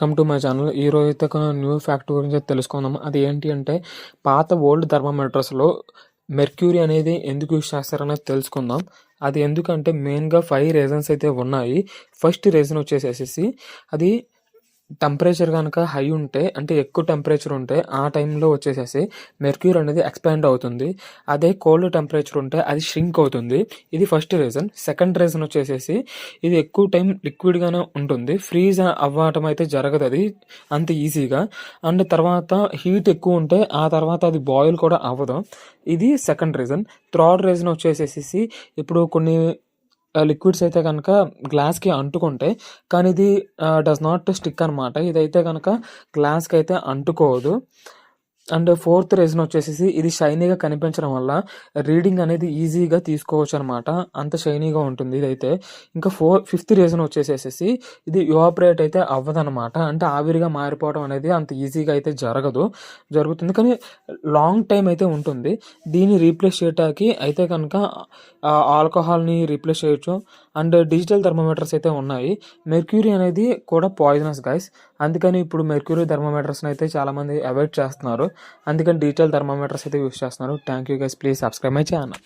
Welcome to my channel ఈరోజు అయితే ఒక న్యూ ఫ్యాక్ట్ గురించి తెలుసుకుందాం అది ఏంటి అంటే పాత ఓల్డ్ థర్మామీటర్స్లో మెర్క్యూరీ అనేది ఎందుకు యూజ్ చేస్తారనేది తెలుసుకుందాం. అది ఎందుకంటే మెయిన్గా ఫైవ్ రీజన్స్ అయితే ఉన్నాయి. ఫస్ట్ రీజన్ వచ్చేసేసి అది టెంపరేచర్ కనుక హై ఉంటే అంటే ఎక్కువ టెంపరేచర్ ఉంటే ఆ టైంలో వచ్చేసేసి మెర్క్యూర్ అనేది ఎక్స్పాండ్ అవుతుంది. అదే కోల్డ్ టెంపరేచర్ ఉంటే అది ష్రింక్ అవుతుంది. ఇది ఫస్ట్ రీజన్ సెకండ్ రీజన్ వచ్చేసేసి ఇది ఎక్కువ టైం లిక్విడ్గానే ఉంటుంది. ఫ్రీజ్ అవ్వటం అయితే జరగదు అది అంత ఈజీగా అండ్ తర్వాత హీట్ ఎక్కువ ఉంటే ఆ తర్వాత అది బాయిల్ కూడా అవ్వదు. ఇది సెకండ్ రీజన్ థర్డ్ రీజన్ వచ్చేసేసి ఇప్పుడు కొన్ని లిక్విడ్స్ అయితే కనుక గ్లాస్కి అంటుకుంటాయి కానీ ఇది డస్ నాట్ స్టిక్ అనమాట ఇదైతే కనుక గ్లాస్కి అయితే అంటుకోదు. అండ్ ఫోర్త్ రీజన్ వచ్చేసి ఇది షైనీగా కనిపించడం వల్ల రీడింగ్ అనేది ఈజీగా తీసుకోవచ్చు అనమాట అంత షైనీగా ఉంటుంది ఇదైతే. ఇంకా ఫోర్ ఫిఫ్త్ రీజన్ వచ్చేసేసి ఇది యువాపరేట్ అయితే అవ్వదనమాట అంటే ఆవిరిగా మారిపోవడం అనేది అంత ఈజీగా అయితే జరగదు. జరుగుతుంది. కానీ లాంగ్ టైం అయితే ఉంటుంది. దీన్ని రీప్లేస్ చేయటానికి అయితే కనుక ఆల్కహాల్ని రీప్లేస్ చేయొచ్చు. అండ్ డిజిటల్ థర్మోమీటర్స్ అయితే ఉన్నాయి. మెర్క్యూరీ అనేది కూడా పాయిజనస్ గైస్ అందుకని ఇప్పుడు మెర్క్యూరీ థర్మోమీటర్స్ని అయితే చాలామంది అవాయిడ్ చేస్తున్నారు. అందుకని డిజిటల్ థర్మోమీటర్స్ అయితే యూస్ చేస్తున్నారు. Thank you guys please subscribe my channel